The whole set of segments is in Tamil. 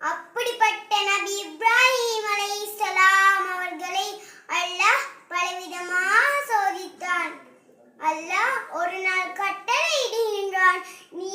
அப்படிப்பட்ட நபி இப்ராஹிம் அலை இஸ்லாம் அவர்களை அல்லாஹ் பலவிதமாக சோதித்தான். அல்லாஹ் ஒரு நாள் கட்டளையிடுகின்றான் நீ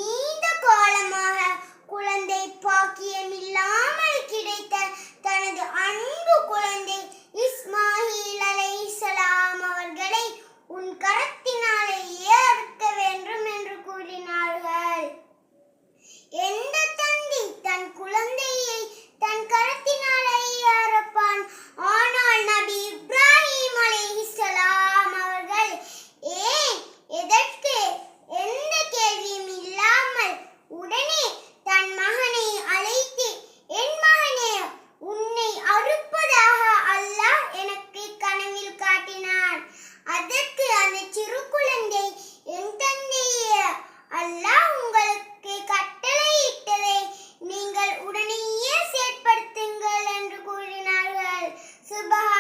Goodbye.